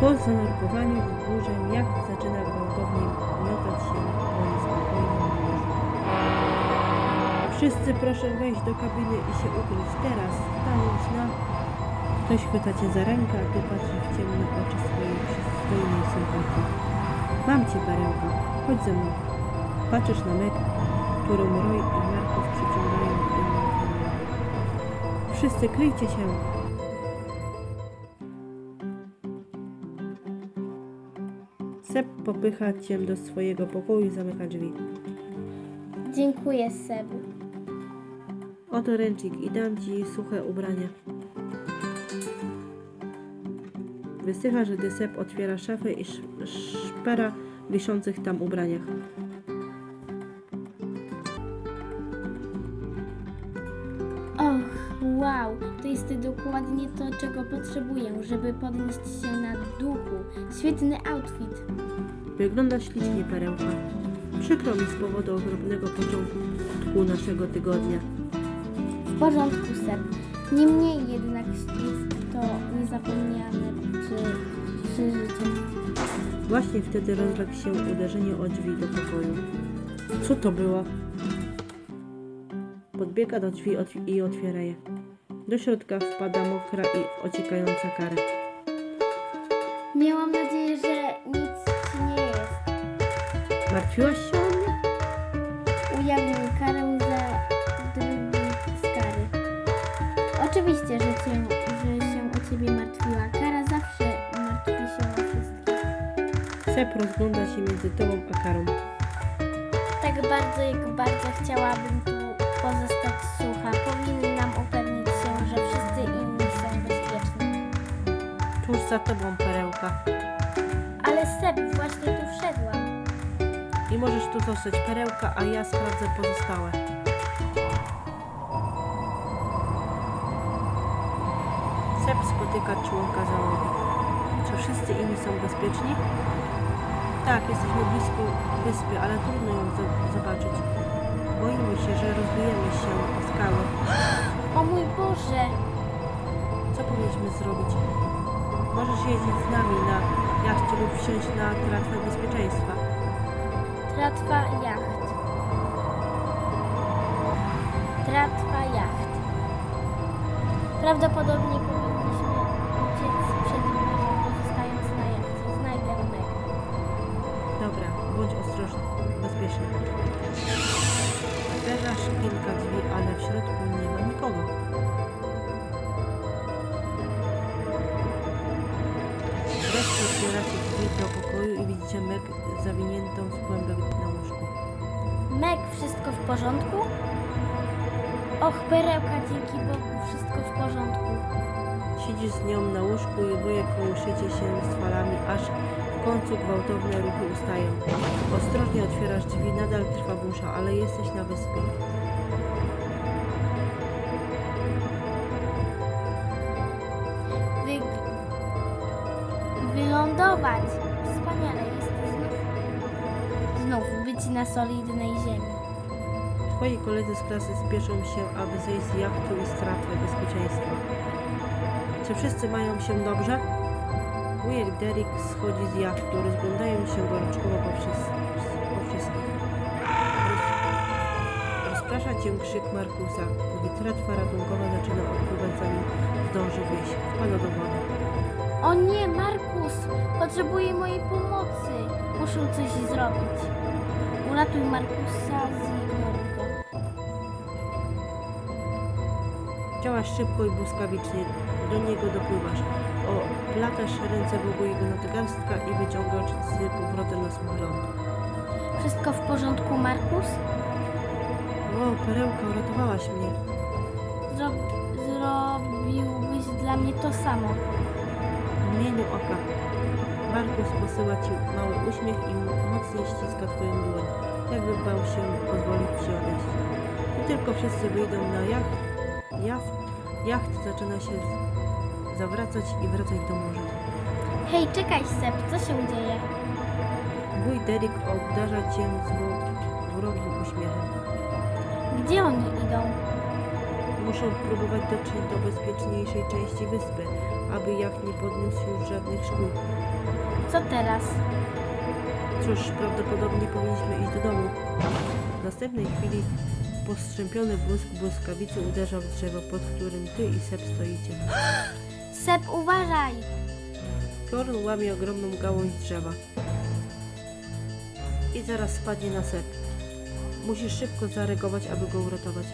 Po zanurkowaniu w burzę jacht zaczyna gwałtownie miotać się po niespokojnym morzu. Wszyscy proszę wejść do kabiny i się ukryć. Teraz stanąć na... Ktoś chwyta cię za rękę, a ty w ciemne oczy swojej przystojnej sympatii. Mam cię, perełka. Chodź ze mną. Patrzysz na Meg, którą Roy i Markus przyciągają w kierunku. Wszyscy kryjcie się! Seb popycha cię do swojego pokoju i zamyka drzwi. Dziękuję, Seb. Oto ręcznik i dam ci suche ubrania. Wysycha, że Dysep otwiera szafę i sz- szpera w wiszących tam ubraniach. Och, wow, to jest dokładnie to, czego potrzebuję, żeby podnieść się na. Świetny outfit. Wygląda ślicznie, perełka. Przykro mi z powodu okropnego początku naszego tygodnia. W porządku, Seb. Niemniej jednak jest to niezapomniane przy, przeżycie. Właśnie wtedy rozległ się uderzenie o drzwi do pokoju. Co to było? Podbiega do drzwi i otwiera je. Do środka wpada mokra i ociekająca kara. Miałam nadzieję, że nic ci nie jest. Martwiłaś się o mnie? Ujawnił karę za drugim z kary. Oczywiście, że, cię, że się o ciebie martwiła. Kara zawsze martwi się o wszystkich. Sep rozgląda się między tobą a karą. Tak bardzo, jak bardzo chciałabym tu pozostać sucha, powinnam za tobą, perełka. Ale Seb, właśnie tu wszedłam. I możesz tu zostać, perełka, a ja sprawdzę pozostałe. Sep spotyka członka załogi. Czy wszyscy inni są bezpieczni? Tak, jesteśmy blisko wyspy, ale trudno ją zo- zobaczyć. Boimy się, że rozbijemy się o skałę. O mój Boże! Co powinniśmy zrobić? Możesz jeździć z nami na jachcie lub wsiąść na tratwę bezpieczeństwa. Tratwa jacht. Tratwa jacht. Prawdopodobnie i widzicie Meg zawiniętą w kłębek na łóżku. Meg, wszystko w porządku? Och, perełka, dzięki Bogu, wszystko w porządku. Siedzisz z nią na łóżku i oboje kołyszycie się z falami, aż w końcu gwałtowne ruchy ustają. Ostrożnie otwierasz drzwi, nadal trwa burza, ale jesteś na wyspie. Wy... Wylądować! Na solidnej ziemi. Twoi koledzy z klasy spieszą się, aby zejść z jachtu i stratę bezpieczeństwa. Czy wszyscy mają się dobrze? Wujek Derek schodzi z jachtu, rozglądają się gorączkowo po, po wszystkich. Roz- Rozprasza cię krzyk Markusa, gdy tratwa ratunkowa zaczyna odpływać zanim zdąży wyjść. Wpada do wody. O nie, Markus! Potrzebuję mojej pomocy! Muszę coś zrobić. Uratuj Markusa, go. Działasz szybko i błyskawicznie. Do niego dopływasz. Oplatasz ręce wokół jego nadgarstka i wyciągasz z powrotem na ląd. Wszystko w porządku, Markus? O, perełka, uratowałaś mnie. Zro... Zrobiłbyś dla mnie to samo. W imieniu oka. Markus posyła ci mały uśmiech i mocniej ściska twoją dłoń, bał się pozwolić ci odejść. Gdy tylko wszyscy wyjdą na jacht, jacht, jacht zaczyna się zawracać i wracać do morza. Hej, czekaj, Seb, co się dzieje? Wuj Derek obdarza cię z wrogim uśmiechem. Gdzie oni idą? Muszą próbować dotrzeć do bezpieczniejszej części wyspy, aby jacht nie podniósł już żadnych szkół. Co teraz? Cóż, prawdopodobnie powinniśmy iść do domu. W następnej chwili postrzępiony błysk błyskawicy uderza w drzewo, pod którym ty i Seb stoicie. Sep, uważaj! Thorn łamie ogromną gałąź drzewa. I zaraz spadnie na Seb. Musisz szybko zareagować, aby go uratować.